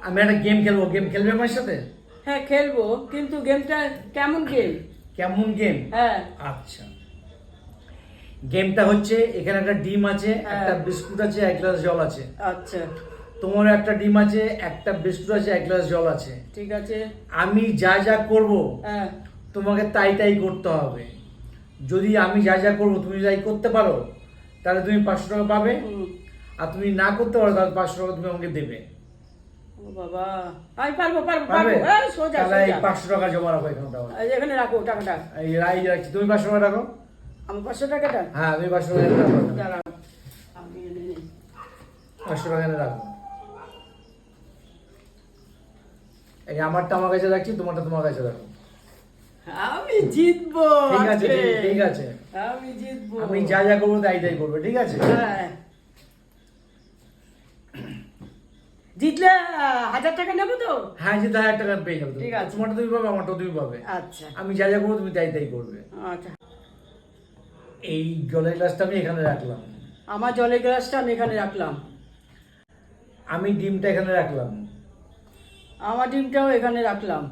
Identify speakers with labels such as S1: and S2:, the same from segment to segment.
S1: আমি একটা গেম খেলব গেম খেলবে আমার সাথে?
S2: হ্যাঁ খেলব কিন্তু গেমটা কেমন গেম
S1: কেমন গেম
S2: হ্যাঁ।
S1: আচ্ছা। গেমটা হচ্ছে এখানে একটা ডিম আছে
S2: হ্যাঁ।
S1: একটা বিস্কুট আছে এক গ্লাস জল আছে।
S2: আচ্ছা।
S1: তোমার একটা ডিম আছে একটা বিস্কুট আছে এক গ্লাস জল আছে।
S2: ঠিক আছে।
S1: আমি যা যা করব
S2: হ্যাঁ।
S1: তোমাকে তাই তাই করতে হবে। যদি আমি যা যা করব তুমি যাই করতে পারো তাহলে তুমি পাঁচশো টাকা পাবে। আর তুমি না করতে পারো তাহলে পাঁচশো টাকা তুমি আমাকে দেবে।
S2: বাবা। আমি পারব পারব
S1: পারব?
S2: এই সোজা
S1: তাহলে এই পাঁচশো টাকা জমা রাখো এখানে তাহলে
S2: এই এখানে রাখো টাকাটা।
S1: এই রাই রাখছি। তুমি পাঁচশো টাকা রাখো।
S2: আমার পাঁচশো টাকাটা?
S1: হ্যাঁ তুমি পাঁচশো টাকা রাখো।
S2: আমি
S1: পাঁচশো টাকা এখানে রাখো। এই আমারটা আমার কাছে রাখছি তোমারটা তোমার কাছে রাখো।
S2: আমি জিতবো
S1: ঠিক আছে ঠিক আছে।
S2: আমি জিতবো।
S1: আমি যা যা করব তাই তাই করব ঠিক আছে?
S2: হ্যাঁ। জিতলে হাজার টাকা নেব তো?
S1: হ্যাঁ যে হাজার টাকা পেয়ে যাবে।
S2: ঠিক আছে।
S1: তোমারটা তুমি পাবে আমারটা তুমি পাবে।
S2: আচ্ছা।
S1: আমি যা যা করব তুমি তাই তাই করবে।
S2: আচ্ছা।
S1: এই জলের গ্লাসটা আমি এখানে রাখলাম।
S2: আমার জলের গ্লাসটা আমি এখানে রাখলাম।
S1: আমি ডিমটা এখানে রাখলাম।
S2: আমার ডিমটাও এখানে রাখলাম।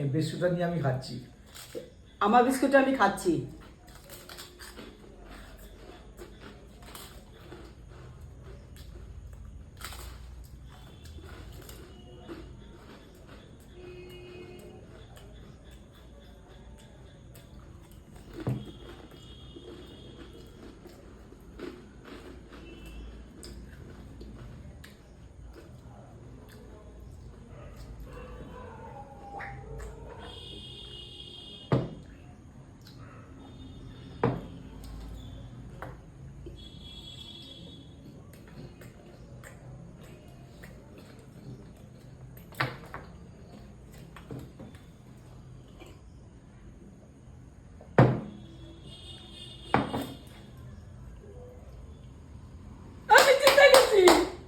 S1: এই বিস্কুটটা নিয়ে আমি খাচ্ছি।
S2: আমার বিস্কুটটা আমি খাচ্ছি।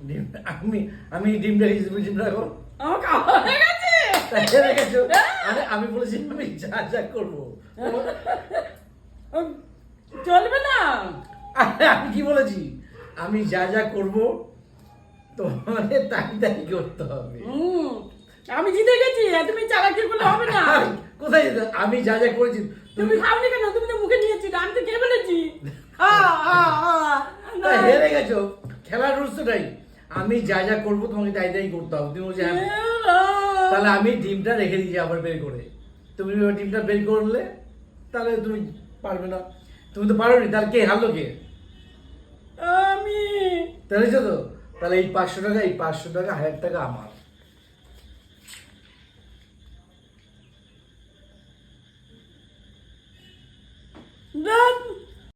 S1: ডিম আমি আমি ডিমটা রেখেছি তুমি ডিমটা রাখো
S2: আমার খাওয়া হয়ে গেছে!
S1: রেখেছো আরে আমি বলেছি আমি যা যা করব।
S2: চলবে না!
S1: আমি কি বলেছি? আমি যা যা করব তোমাকে তাই তাই করতে হবে।
S2: আমি জিতে গেছি তুমি চালাকি করলে হবে না।
S1: কোথায় যেতে? আমি যা যা করেছি
S2: তুমি খাওনি কেন? তুমি তো মুখে নিয়েছি আমি তো আ, না।
S1: হেরে গেছো। খেলার রুলস তাই আমি যা যা করব তোমাকে তাই তাই করতে হবে। তুমি বলছি হ্যাঁ তাহলে আমি ডিমটা রেখে দিয়েছি আবার বের করে। তুমি ডিমটা বের করলে তাহলে তুমি পারবে না। তুমি তো পারো নি তাহলে কে হারলো কে?
S2: আমি।
S1: তাহলে তো তাহলে এই পাঁচশো টাকা এই পাঁচশো টাকা হাজার টাকা আমার।
S2: না